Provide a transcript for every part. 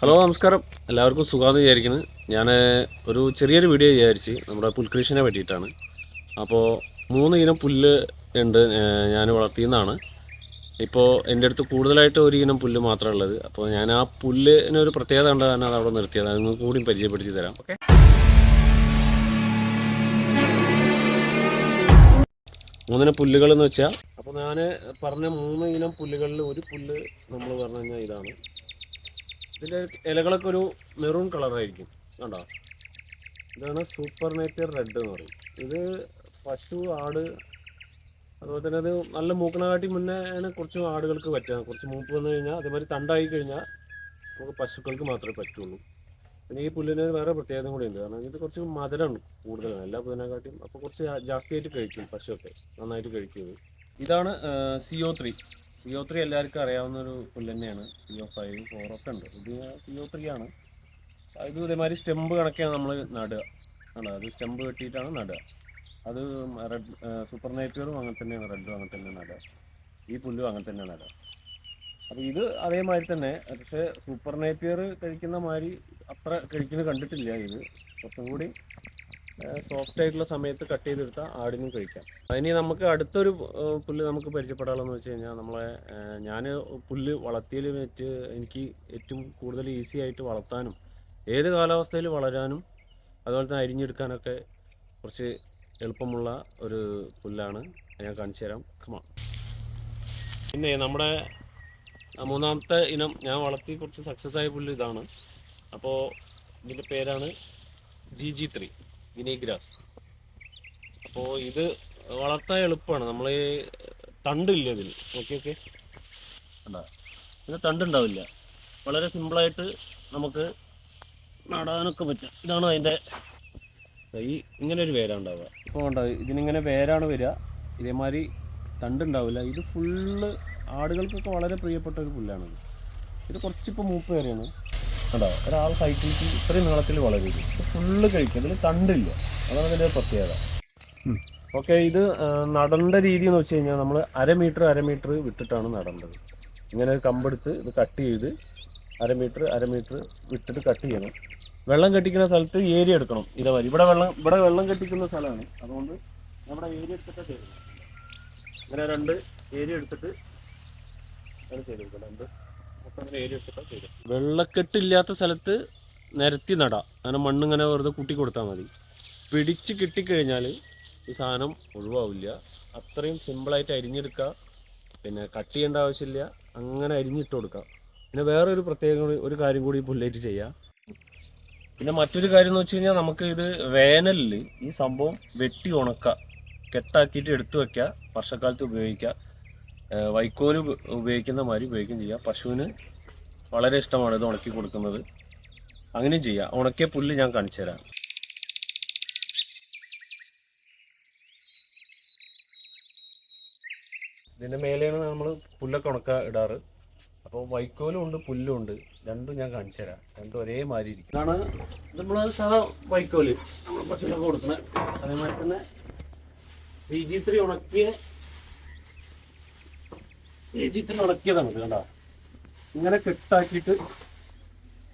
Hello നമസ്കാരം. എല്ലാവർക്കും സുഖമെന്ന് വിചാരിക്കുന്നത് ഞാൻ ഒരു ചെറിയൊരു വീഡിയോ വിചാരിച്ച് നമ്മുടെ പുൽകൃഷിനെ പറ്റിയിട്ടാണ്. അപ്പോൾ മൂന്ന് ഇനം പുല്ല് ഉണ്ട് ഞാൻ വളർത്തിയെന്നാണ്. ഇപ്പോൾ എന്റെ അടുത്ത് കൂടുതലായിട്ട് ഒരു ഇനം പുല്ല് മാത്രമേ ഉള്ളത്. അപ്പോൾ ഞാൻ ആ പുല്ലിനൊരു പ്രത്യേകത ഉണ്ട് തന്നെ അത് അവിടെ നിർത്തിയത്. അത് കൂടി പരിചയപ്പെടുത്തി തരാം. ഓക്കെ. മൂന്നിനം പുല്ലുകൾ എന്ന് വെച്ചാൽ അപ്പോൾ ഞാൻ പറഞ്ഞ മൂന്ന് ഇനം പുല്ലുകളിൽ ഒരു പുല്ല് നമ്മൾ പറഞ്ഞു കഴിഞ്ഞാൽ ഇതാണ്. ഇതിന്റെ ഇലകളൊക്കെ ഒരു മെറൂൺ കളറായിരിക്കും. കണ്ടോ? ഇതാണ് സൂപ്പർ നേച്ചർ റെഡ് എന്ന് പറയും. ഇത് പശു ആട് അതുപോലെ തന്നെ അത് നല്ല മൂക്കണകാട്ടി മുന്നേ ആണ് കുറച്ച് ആടുകൾക്ക് പറ്റുക. കുറച്ച് മൂപ്പ് വന്നു കഴിഞ്ഞാൽ അതേമാതിരി തണ്ടായി കഴിഞ്ഞാൽ നമുക്ക് പശുക്കൾക്ക് മാത്രമേ പറ്റുള്ളൂ. പിന്നെ ഈ പുല്ലിന് വേറെ പ്രത്യേകത കൂടി ഉണ്ട്. കാരണം ഇത് കുറച്ച് മധുരമാണ് കൂടുതലാണ് എല്ലാ പുല്ലിനെക്കാട്ടിയും അപ്പോൾ കുറച്ച് ജാസ്തിയായിട്ട് കഴിക്കും പശുവൊക്കെ. നന്നായിട്ട് കഴിക്കുന്നത് ഇത്. ഇതാണ് C O three C O three എല്ലാവർക്കും അറിയാവുന്ന ഒരു പുല്ല് തന്നെയാണ്. സി ഒ ഫൈവ് ഫോർ ഒക്കെ ഉണ്ട്. ഇത് സി ഒ ത്രീ ആണ്. ഇത് ഇതേമാതിരി സ്റ്റെമ്പ് കണക്കെയാണ് നമ്മൾ നടുക. ആണ്? അത് സ്റ്റെമ്പ് കെട്ടിയിട്ടാണ് നടുക. അത് റെഡ് സൂപ്പർ നൈറ്റുകളും അങ്ങനെ തന്നെയാണ്. റെഡും അങ്ങനെ തന്നെ നടുക. ഈ പുല്ലും അങ്ങനെ തന്നെ നടുക. അപ്പോൾ ഇത് അതേമാതിരി തന്നെ. പക്ഷേ സൂപ്പർ നേപ്പിയർ കഴിക്കുന്ന മാതിരി അത്ര കഴിക്കുന്നത് കണ്ടിട്ടില്ല ഇത്. കുറച്ചും കൂടി സോഫ്റ്റ് ആയിട്ടുള്ള സമയത്ത് കട്ട് ചെയ്തെടുത്താൽ ആടിനും കഴിക്കാം. ഇനി നമുക്ക് അടുത്തൊരു പുല്ല് നമുക്ക് പരിചയപ്പെടാനുള്ളതെന്ന് വെച്ച് കഴിഞ്ഞാൽ നമ്മളെ ഞാൻ പുല്ല് വളർത്തിയതിൽ വെച്ച് എനിക്ക് ഏറ്റവും കൂടുതൽ ഈസി ആയിട്ട് വളർത്താനും ഏത് കാലാവസ്ഥയിൽ വളരാനും അതുപോലെ തന്നെ അരിഞ്ഞെടുക്കാനൊക്കെ കുറച്ച് എളുപ്പമുള്ള ഒരു പുല്ലാണ് ഞാൻ കാണിച്ചു തരാം. കമാ പിന്നെ നമ്മുടെ മൂന്നാമത്തെ ഇനം ഞാൻ വളർത്തി കുറച്ച് സക്സസ് ആയ പുല്ല് ഇതാണ്. അപ്പോൾ ഇതിന്റെ പേരാണ് ജി ജി ത്രീ വിനീഗ്രാസ്. അപ്പോൾ ഇത് വളർത്താൻ എളുപ്പമാണ് നമ്മൾ തണ്ടില്ല ഇതിൽ ഓക്കെ ഓക്കെ. അല്ല ഇത് തണ്ടുണ്ടാവില്ല. വളരെ സിമ്പിളായിട്ട് നമുക്ക് നടാനൊക്കെ പറ്റും. ഇതാണ് അതിന്റെ ഈ ഇങ്ങനെ ഒരു വേരാണ് ഉണ്ടാവുക ഇപ്പോൾ ഉണ്ടാവും ഇതിനിങ്ങനെ വേരാണ് വരിക. ഇതേമാതിരി തണ്ടുണ്ടാവില്ല. ഇത് ഫുള്ള് ആടുകൾക്കൊക്കെ വളരെ പ്രിയപ്പെട്ട ഒരു പുല്ലാണ് ഇത് കുറച്ചിപ്പോൾ മൂപ്പ് വരെയാണ് കണ്ടോ? ഒരാൾ ഹൈറ്റിലേക്ക് ഇത്രയും നീളത്തിൽ വളരും ഫുള്ള് കഴിക്കും. ഇതിൽ തണ്ടില്ല. അതാണ് ഇതിന്റെ പ്രത്യേകത. ഓക്കെ ഇത് നടണ്ട രീതി എന്ന് വെച്ച് കഴിഞ്ഞാൽ നമ്മൾ അര മീറ്റർ അര മീറ്റർ വിട്ടിട്ടാണ് നടേണ്ടത്. ഇങ്ങനെ ഒരു കമ്പെടുത്ത് ഇത് കട്ട് ചെയ്ത് അര മീറ്റർ അര മീറ്റർ വിട്ടിട്ട് കട്ട് ചെയ്യണം. വെള്ളം കെട്ടിക്കുന്ന സ്ഥലത്ത് ഏരിയ എടുക്കണം. ഇതേമാതിരി. ഇവിടെ വെള്ളം ഇവിടെ വെള്ളം കെട്ടിക്കുന്ന സ്ഥലമാണ്. അതുകൊണ്ട് നമ്മുടെ ഏരിയ എടുത്തിട്ട് ചെയ്തു ഇങ്ങനെ രണ്ട് ഏരിയ എടുത്തിട്ട് അങ്ങനെ ചെയ്തെടുക്കണം. രണ്ട് വെള്ളക്കെട്ടില്ലാത്ത സ്ഥലത്ത് നിരത്തി നടാം. അങ്ങനെ മണ്ണിങ്ങനെ വെറുതെ കൂട്ടി കൊടുത്താൽ മതി. പിടിച്ച് കിട്ടിക്കഴിഞ്ഞാൽ ഈ സാധനം ഒഴിവാവില്ല. അത്രയും സിമ്പിളായിട്ട് അരിഞ്ഞെടുക്കുക പിന്നെ കട്ട് ചെയ്യേണ്ട ആവശ്യമില്ല. അങ്ങനെ അരിഞ്ഞിട്ട് കൊടുക്കുക പിന്നെ വേറൊരു പ്രത്യേക ഒരു കാര്യം കൂടി പുല്ലേറ്റ് ചെയ്യാം. പിന്നെ മറ്റൊരു കാര്യം എന്ന് വെച്ച് കഴിഞ്ഞാൽ നമുക്ക് ഇത് വേനലിൽ ഈ സംഭവം വെട്ടി ഉണക്കുക കെട്ടാക്കിയിട്ട് എടുത്തു വെക്കുക വർഷക്കാലത്ത് ഉപയോഗിക്കുക വൈക്കോൽ ഉപയോഗിക്കുന്ന മാതിരി ഉപയോഗിക്കുകയും ചെയ്യാം. പശുവിന് വളരെ ഇഷ്ടമാണ് ഇത് ഉണക്കി കൊടുക്കുന്നത്. അങ്ങനെയും ചെയ്യാം. ഉണക്കിയ പുല്ല് ഞാൻ കാണിച്ചു തരാം. ഇതിന്റെ മേലെയാണ് നമ്മൾ പുല്ലൊക്കെ ഉണക്ക ഇടാറ്. അപ്പോൾ വൈക്കോലും ഉണ്ട് പുല്ലും ഉണ്ട്. രണ്ടും ഞാൻ കാണിച്ചു തരാം. രണ്ടും ഒരേ മാതിരി ഇരിക്കും. ഇതാണ് നമ്മൾ സാധാ വൈക്കോൽ. നമ്മൾ പശുവിനൊക്കെ കൊടുക്കുന്നത് അതേമാതിരി തന്നെ ബി ജി ത്രീ ഉണക്കിയ ത്രീ ഉണക്കിയതാണ് ഇത് കണ്ടോ? ഇങ്ങനെ കെട്ടാക്കിയിട്ട്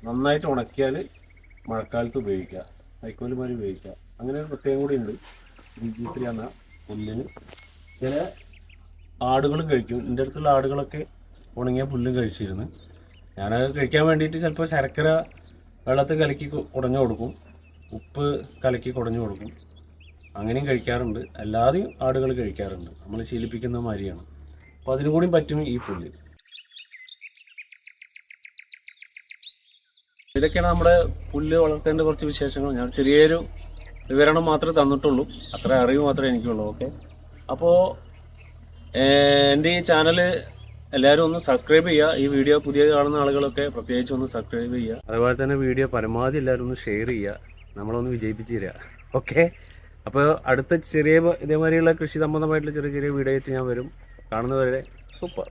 നന്നായിട്ട് ഉണക്കിയാൽ മഴക്കാലത്ത് ഉപയോഗിക്കാം വൈക്കോൽ മാതിരി ഉപയോഗിക്കുക. അങ്ങനെ ഒരു പ്രത്യേകം കൂടി ഉണ്ട്. ബിജിത്രി എന്ന പുല്ലിന്. ചില ആടുകളും കഴിക്കും. എന്റെ അടുത്തുള്ള ആടുകളൊക്കെ ഉണങ്ങിയ പുല്ലും കഴിച്ചിരുന്നു. ഞാനത് കഴിക്കാൻ വേണ്ടിയിട്ട് ചിലപ്പോൾ ശർക്കര വെള്ളത്തിൽ കലക്കി കുടഞ്ഞു കൊടുക്കും. ഉപ്പ് കലക്കി കുടഞ്ഞു കൊടുക്കും. അങ്ങനെയും കഴിക്കാറുണ്ട്. അല്ലാതെയും ആടുകൾ കഴിക്കാറുണ്ട്. നമ്മൾ ശീലിപ്പിക്കുന്ന മാതിരിയാണ്. അപ്പോൾ അതിനും കൂടി പറ്റും ഈ പുല്ല്. ഇതൊക്കെയാണ് നമ്മുടെ പുല്ല് വളർത്തേണ്ട കുറച്ച് വിശേഷങ്ങൾ. ഞാൻ ചെറിയൊരു വിവരണം മാത്രമേ തന്നിട്ടുള്ളൂ. അത്ര അറിവ് മാത്രമേ എനിക്കുള്ളൂ. ഓക്കെ? അപ്പോൾ എന്റെ ഈ ചാനൽ എല്ലാവരും ഒന്ന് സബ്സ്ക്രൈബ് ചെയ്യുക. ഈ വീഡിയോ പുതിയ കാണുന്ന ആളുകളൊക്കെ പ്രത്യേകിച്ച് ഒന്ന് സബ്സ്ക്രൈബ് ചെയ്യുക. അതുപോലെ തന്നെ വീഡിയോ പരമാവധി എല്ലാവരും ഒന്ന് ഷെയർ ചെയ്യുക. നമ്മളൊന്ന് വിജയിപ്പിച്ച് തരിക. ഓക്കെ? അപ്പോൾ അടുത്ത ചെറിയ ഇതേമാതിരിയുള്ള കൃഷി സംബന്ധമായിട്ടുള്ള ചെറിയ ചെറിയ വീഡിയോ ആയിട്ട് ഞാൻ വരും. കാണുന്നവരെ സൂപ്പർ.